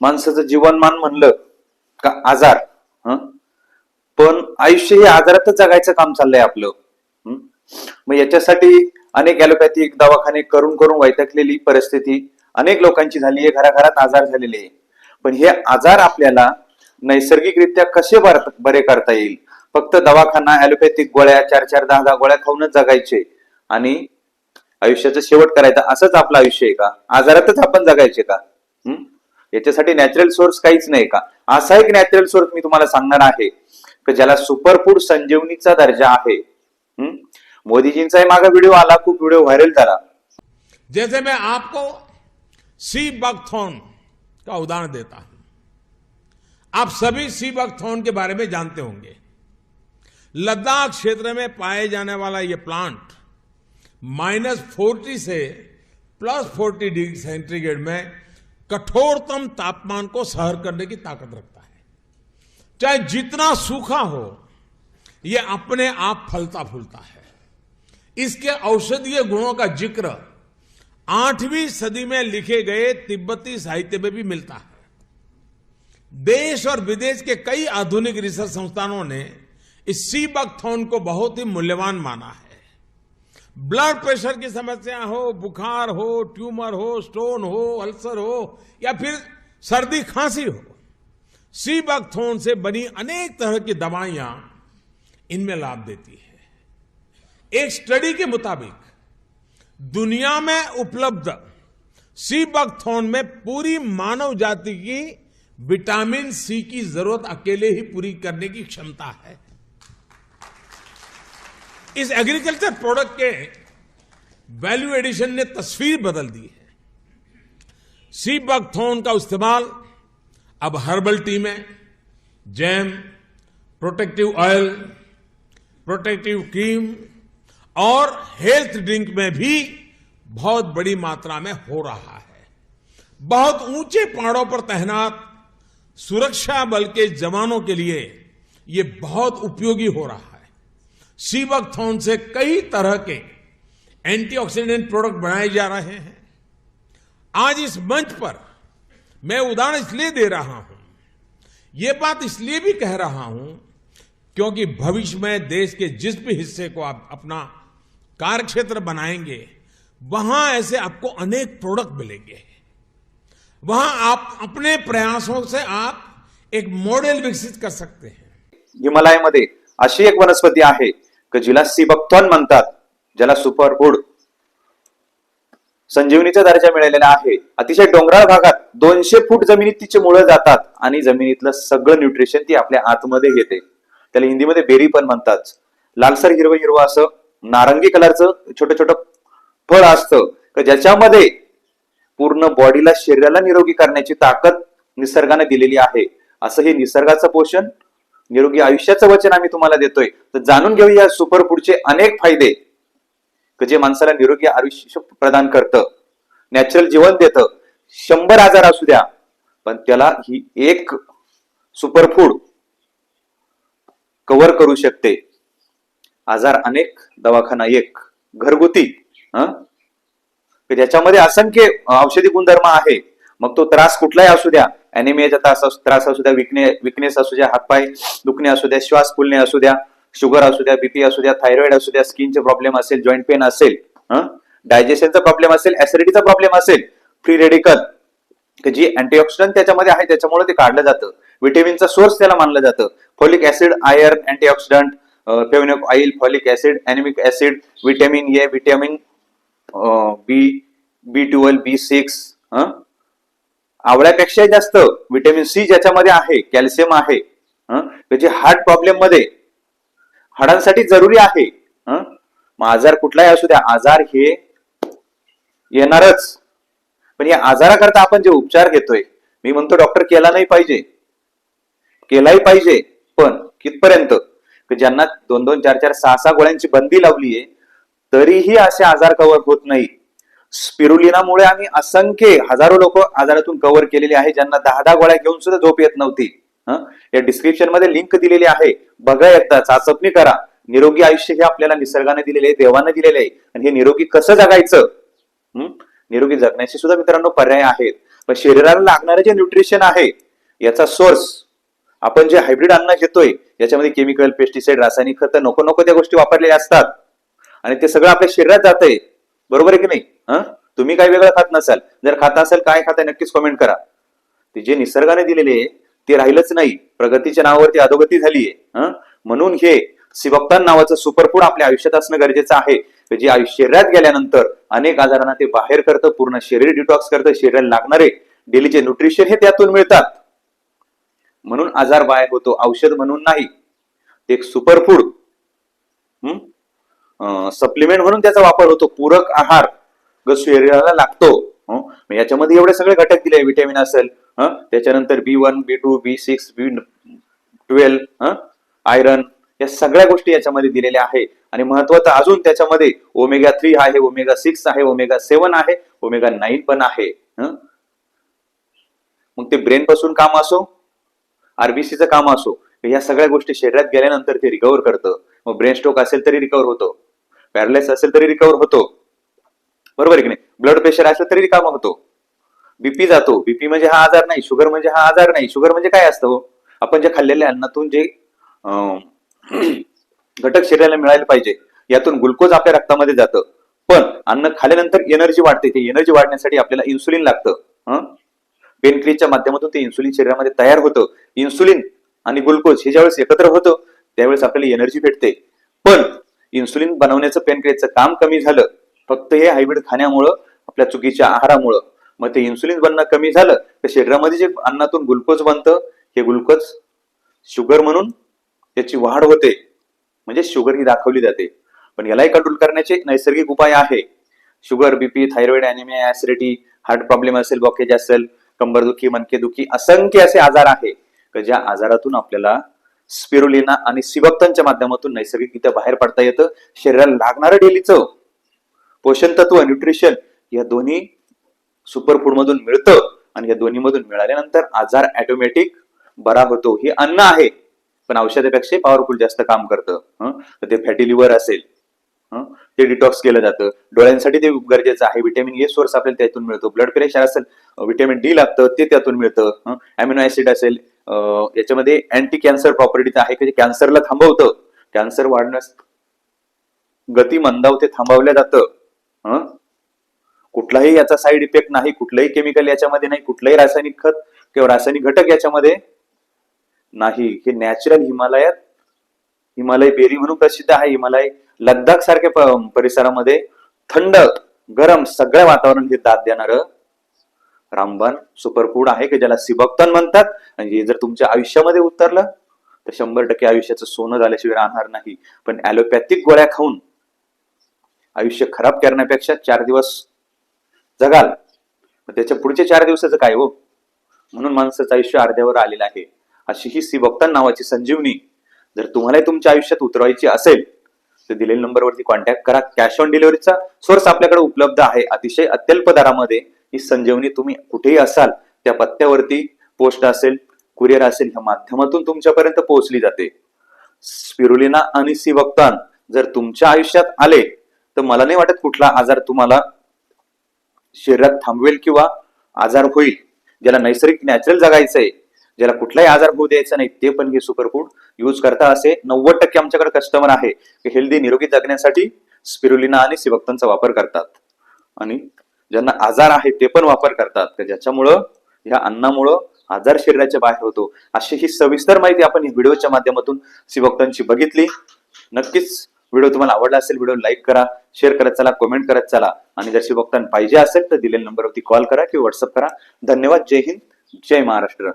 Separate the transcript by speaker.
Speaker 1: माणसाचं जीवनमान म्हणलं का आजार पण आयुष्य हे आजारातच जगायचं काम चाललंय आपलं मग याच्यासाठी अनेक ॲलोपॅथिक दवाखाने करून करून वैतकलेली परिस्थिती अनेक लोकांची झाली आहे घराघरात आजार झालेले आहे. पण हे आजार आपल्याला नैसर्गिकरित्या कसे बरे करता येईल? फक्त दवाखाना ॲलोपॅथिक गोळ्या चार चार दहा दहा गोळ्या खाऊनच जगायचे आणि आयुष्याचा शेवट करायचा असंच आपलं आयुष्य आहे का? आजारातच आपण जगायचे का? हम्म याच्यासाठी नॅचरल सोर्स काहीच नाही का? असा एक नॅचरल सोर्स मी तुम्हाला सांगणार आहे. की ज्याला सुपरफूड संजीवनीचा दर्जा आहे. हं? मोदीजींचाही मागा व्हिडिओ आला, खूप व्हिडिओ व्हायरल झाला.
Speaker 2: जैसे मैं आपको सी बकथॉन का उदाहरण देता हूँ। आप सभी सी बकथॉन के बारे में जानते होंगे। लद्दाख क्षेत्र में पाए जाने वाला ये प्लांट माइनस फोर्टी से प्लस फोर्टी डिग्री सेंटीग्रेड में कठोरतम तापमान को सहर करने की ताकत रखता है। चाहे जितना सूखा हो यह अपने आप फलता फूलता है। इसके औषधीय गुणों का ज़िक्र आठवीं सदी में लिखे गए तिब्बती साहित्य में भी मिलता है। देश और विदेश के कई आधुनिक रिसर्च संस्थानों ने इस सी बकथॉन को बहुत ही मूल्यवान माना है। ब्लड प्रेशर की समस्या हो, बुखार हो, ट्यूमर हो, स्टोन हो, अल्सर हो, या फिर सर्दी खांसी हो सी बकथॉन से बनी अनेक तरह की दवाइयाँ इनमें लाभ देती है। एक स्टडी के मुताबिक, दुनिया में उपलब्ध सी बकथॉन में पूरी मानव जाति की विटामिन सी की ज़रूरत अकेले ही पूरी करने की क्षमता है। इस एग्रीकल्चर प्रोडक्ट के वैल्यू एडिशन ने तस्वीर बदल दी है। सी बकथॉन का इस्तेमाल। अब हर्बल टी में jam protective oil protective cream और हेल्थ ड्रिंक में भी बहुत बड़ी मात्रा में हो रहा है। बहुत ऊँचे पहाड़ों पर तैनात सुरक्षा बल के जवानों के लिए ये बहुत उपयोगी हो रहा है। सीबक थॉन से कई तरह के एंटीऑक्सीडेंट प्रोडक्ट बनाए जा रहे हैं। आज इस मंच पर मैं उदाहरण इसलिए दे रहा हूँ। ये बात इसलिए भी कह रहा हूँ क्योंकि भविष्य में देश के जिस भी हिस्से को आप अपना कार्य क्षेत्र बनाएँगे, वहाँ ऐसे आपको अनेक प्रोडक्ट मिलेंगे। वहाँ आप अपने प्रयासों से आप एक मॉडल विकसित कर सकते हैं।
Speaker 1: हिमालयामध्ये अशी एक वनस्पती की जिला सिबक्थॉन म्हणतात ज्याला सुपरफूड संजीवनीचा दर्जा मिळालेला आहे. अतिशय डोंगराळ भागात दोनशे फूट जमिनीत तिचे मुळं जातात आणि जमिनीतलं सगळं न्यूट्रिशन ती आपल्या आतमध्ये घेते. त्याला हिंदीमध्ये बेरी पण म्हणतात. लालसर हिरवं हिरवं असं नारंगी कलरचं छोटं छोटं फळ असतं. ज्याच्यामध्ये पूर्ण बॉडीला शरीराला निरोगी करण्याची ताकद निसर्गाने दिलेली आहे. असं हे निसर्गाचं पोषण निरोगी आयुष्याचं वचन आम्ही तुम्हाला देतोय. तर जाणून घेऊया या सुपरफूडचे अनेक फायदे जे माणसाला निरोगी आयुष्य प्रदान करतं. नॅचरल जीवन देतं. शंभर आजार असू द्या पण त्याला ही एक सुपरफूड कव्हर करू शकते. आजार अनेक दवाखाना एक घरगुती ज्याच्यामध्ये असंख्य औषधी गुणधर्म आहे. मग तो त्रास कुठलाही असू द्या अॅनिमियाचा त्रास असू त्रास असू द्या विकने विकनेस असू द्या हातपाय दुखणे असू द्या श्वास फुलणे असू द्या शुगर असू द्या बीपी असू द्या थायरॉइड असू द्या स्किनचे प्रॉब्लेम असेल जॉईंट पेन असेल डायजेशनचा प्रॉब्लेम असेल ऍसिडिटीचा प्रॉब्लेम असेल फ्री रेडिकल जी अँटीऑक्सिडंट त्याच्यामध्ये आहे त्याच्यामुळे ते काढलं जातं. विटॅमिनचा सोर्स त्याला मानलं जातं. Folic acid iron antioxidant फेवनिक oil folic acid anemic acid vitamin A vitamin B B twelve B six आवळ्यापेक्षा जास्त व्हिटॅमिन सी ज्याच्यामध्ये आहे कॅल्शियम आहे त्याची त्याचे हार्ट प्रॉब्लेममध्ये हाडांसाठी जरुरी आहे मग आजार कुठलाही असू द्या आजार हे येणारच. पण या आजाराकरता आपण जे उपचार घेतोय मी म्हणतो डॉक्टर केला नाही पाहिजे. केलाही पाहिजे पण कितपर्यंत? ज्यांना दोन दोन चार चार सहा सहा गोळ्यांची बंदी लावलीये तरीही असे आजार कव्हर होत नाही. स्पिरुलिनामुळे आम्ही असंख्य हजारो लोक आजारातून कव्हर केलेले आहे ज्यांना दहा दहा गोळ्या घेऊन सुद्धा झोप येत नव्हती. या डिस्क्रिप्शनमध्ये लिंक दिलेली आहे. बघा एकदा चाचपणी करा. निरोगी आयुष्य हे आपल्याला निसर्गाने दिलेले आहे देवाने दिलेले आहे. आणि हे निरोगी कसं जगायचं? निरोगी जगण्याचे सुद्धा मित्रांनो पर्याय आहेत. पण शरीराला लागणारे जे न्यूट्रिशन आहे याचा सोर्स आपण जे हायब्रिड अन्न घेतोय याच्यामध्ये केमिकल पेस्टिसाइड रासायनिक खतं नको नको त्या गोष्टी वापरलेल्या असतात. आणि ते सगळं आपल्या शरीरात जातंय. बरोबर आहे की नाही? हा? तुम्ही काय वेगळं खात नसाल. जर खात असेल काय खाताय नक्कीच कमेंट करा. ते जे निसर्गाने दिलेले आहे, ते राहिलंच नाही. प्रगतीच्या नावावरती अधोगती झालीये. म्हणून हे सिवक्तान नावाचं सुपरफूड आपल्या आयुष्यात असणं गरजेचं आहे. जे आयुष्य शरीरात गेल्यानंतर अनेक आजारांना ते बाहेर करतं पूर्ण शरीर डिटॉक्स करतं शरीराला लागणारे डेलीचे न्यूट्रिशन हे त्यातून मिळतात. म्हणून आजार बाहेर होतो औषध म्हणून नाही. ते एक सुपरफूड सप्लिमेंट म्हणून त्याचा वापर होतो. पूरक आहार शरीराला लागतो. याच्यामध्ये एवढे सगळे घटक दिले. विटॅमिन असेल त्याच्यानंतर B one B two B six B twelve iron या सगळ्या गोष्टी याच्यामध्ये दिलेल्या आहे. आणि महत्वाचं अजून त्याच्यामध्ये ओमेगा थ्री आहे ओमेगा सिक्स आहे ओमेगा सेवन आहे ओमेगा नाईन पण आहे. मग ते ब्रेन पासून काम असो आरबीसीचं काम असो या सगळ्या गोष्टी शरीरात गेल्यानंतर ते रिकवर करतं. मग ब्रेन स्ट्रोक असेल तरी रिकवर होतं. पॅरालाइस असेल तरी रिकवर होतो. बरोबर आहे की नाही? ब्लड प्रेशर असेल तरी रिकामा होतो. बीपी जातो. बीपी म्हणजे हा आजार नाही. शुगर म्हणजे हा आजार नाही. शुगर म्हणजे काय असतं हो? आपण जे खाल्लेल्या अन्नातून जे घटक शरीराला मिळायला पाहिजे यातून ग्लुकोज आपल्या रक्तामध्ये जातं. पण अन्न खाल्यानंतर एनर्जी वाढते. ते एनर्जी वाढण्यासाठी आपल्याला इन्सुलिन लागतं. पेनक्रीजच्या माध्यमातून ते इन्सुलिन शरीरामध्ये तयार होतं. इन्सुलिन आणि ग्लुकोज हे ज्यावेळेस एकत्र होतं त्यावेळेस आपल्याला एनर्जी भेटते. पण इन्सुलिन बनवण्याचं पेनक्रियाचं काम कमी झालं. फक्त हे हायब्रिड खाण्यामुळं आपल्या चुकीच्या आहारामुळं. मग ते इन्सुलिन बनणं कमी झालं तर शरीरामध्ये जे अन्नातून ग्लुकोज बनतं हे ग्लुकोज शुगर म्हणून त्याची वाढ होते. म्हणजे शुगर ही दाखवली जाते. पण यालाही कंट्रोल करण्याचे नैसर्गिक उपाय आहे. Sugar BP thyroid anaemia acidity heart problem असेल बॉकेज असेल कंबरदुखी मनकेदुखी असंख्य असे आजार आहे. ज्या आजारातून आपल्याला स्पिरुलिना आणि सिबक्तनच्या माध्यमातून नैसर्गिकरित्या बाहेर पडता येतं. शरीराला लागणारं डेलीच पोषण तत्व न्यूट्रिशन या दोन्ही सुपरफूड मधून मिळतं आणि या दोन्ही मधून मिळाल्यानंतर आजार ऑटोमॅटिक बरा होतो. हे अन्न आहे पण औषधापेक्षा पॉवरफुल जास्त काम करतं. ते फॅटी लिव्हर असेल ते डिटॉक्स केलं जातं. डोळ्यांसाठी ते गरजेचं आहे. व्हिटॅमिन ए सोर्स आपल्याला त्यातून मिळतो. ब्लड प्रेशर असेल व्हिटॅमिन डी लागतं ते त्यातून मिळतं. अमिनो ऍसिड असेल याच्यामध्ये अँटी कॅन्सर प्रॉपर्टी आहे. की जे कॅन्सरला थांबवतं. कॅन्सर वाढण्यास गती मंदावते थांबवल्या जातं. हं? कुठलाही याचा साईड इफेक्ट नाही. कुठलंही केमिकल याच्यामध्ये नाही. कुठलंही रासायनिक खत किंवा रासायनिक घटक याच्यामध्ये नाही. हे नॅचरल हिमालयात हिमालय बेरी म्हणून प्रसिद्ध आहे. हिमालय लद्दाख सारख्या परिसरामध्ये थंड गरम सगळ्या वातावरण हे दाद देणारं रामबाण सुपरफूड आहे की ज्याला सिबक्तन म्हणतात? आणि हे जर तुमच्या आयुष्यामध्ये उतरलं तर शंभर टक्के आयुष्याचं सोनं झाल्याशिवाय राहणार नाही. पण ऍलोपॅथिक गोळ्या खाऊन आयुष्य खराब करण्यापेक्षा चार दिवस जगाल. त्याच्या पुढच्या चार दिवसाचं काय हो? म्हणून माणसाचं आयुष्य अर्ध्यावर आलेलं आहे. अशी ही सिबक्तन नावाची संजीवनी जर तुम्हालाही तुमच्या आयुष्यात उतरवायची असेल तर दिलेल्या नंबरवरती कॉन्टॅक्ट करा. कॅश ऑन डिलिव्हरीचा सोर्स आपल्याकडे उपलब्ध आहे. अतिशय अत्यल्प दरामध्ये ही संजीवनी तुम्ही कुठेही असाल त्या पत्त्यावरती पोस्ट असेल कुरिअर असेल ह्या माध्यमातून तुमच्यापर्यंत पोहोचली जाते. स्पिरुलिना आणि सिवक्तान जर तुमच्या आयुष्यात आले तर मला नाही वाटत कुठला आजार तुम्हाला शरीरात थांबवेल किंवा आजार होईल. ज्याला नैसर्गिक नॅचरल जगायचंय ज्याला कुठलाही आजार होऊ द्यायचा नाही ते पण हे सुपरफूड यूज करता असे नव्वद टक्के आमच्याकडे कस्टमर आहे. की हेल्दी निरोगी जगण्यासाठी स्पिरुलिना आणि सिवक्तांचा वापर करतात. आणि ज्यांना आजार आहे ते पण वापर करतात. तर ज्याच्यामुळं ह्या अन्नामुळं आजार शरीराच्या बाहेर होतो. अशी ही सविस्तर माहिती आपण व्हिडिओच्या माध्यमातून शिवभक्तांची बघितली. नक्कीच व्हिडिओ तुम्हाला आवडला असेल व्हिडिओ लाईक करा शेअर करत चला कमेंट करत चला. आणि जर शिवभक्तांना पाहिजे असेल तर दिलेल्या नंबरवरती कॉल करा किंवा व्हॉट्सअप करा. धन्यवाद. जय हिंद. जय महाराष्ट्र.